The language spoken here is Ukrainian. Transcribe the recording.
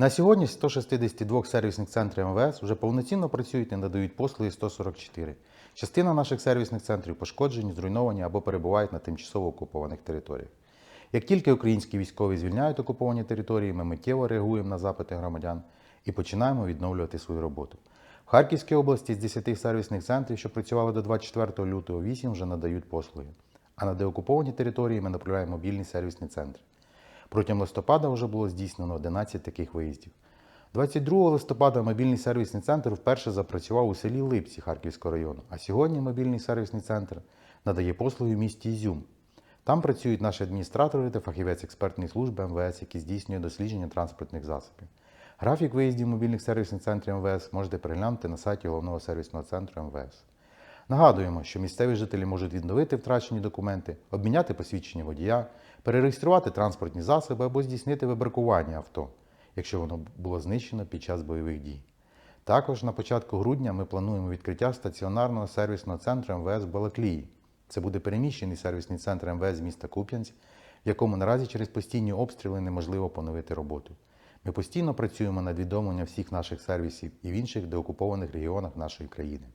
На сьогодні 162 сервісних центрів МВС вже повноцінно працюють і надають послуги 144. Частина наших сервісних центрів пошкоджені, зруйновані або перебувають на тимчасово окупованих територіях. Як тільки українські військові звільняють окуповані території, ми миттєво реагуємо на запити громадян і починаємо відновлювати свою роботу. В Харківській області з 10 сервісних центрів, що працювали до 24 лютого, 8 вже надають послуги. А на деокуповані території ми направляємо мобільні сервісні центри. Протягом листопада вже було здійснено 11 таких виїздів. 22 листопада мобільний сервісний центр вперше запрацював у селі Липці Харківського району, а сьогодні мобільний сервісний центр надає послуги в місті Ізюм. Там працюють наші адміністратори та фахівець експертної служби МВС, які здійснюють дослідження транспортних засобів. Графік виїздів мобільних сервісних центрів МВС можете переглянути на сайті головного сервісного центру МВС. Нагадуємо, що місцеві жителі можуть відновити втрачені документи, обміняти посвідчення водія, перереєструвати транспортні засоби або здійснити вибракування авто, якщо воно було знищено під час бойових дій. Також на початку грудня ми плануємо відкриття стаціонарного сервісного центру МВС Балаклії. Це буде переміщений сервісний центр МВС міста Куп'янськ, в якому наразі через постійні обстріли неможливо поновити роботу. Ми постійно працюємо над відновленням всіх наших сервісів і в інших деокупованих регіонах нашої країни.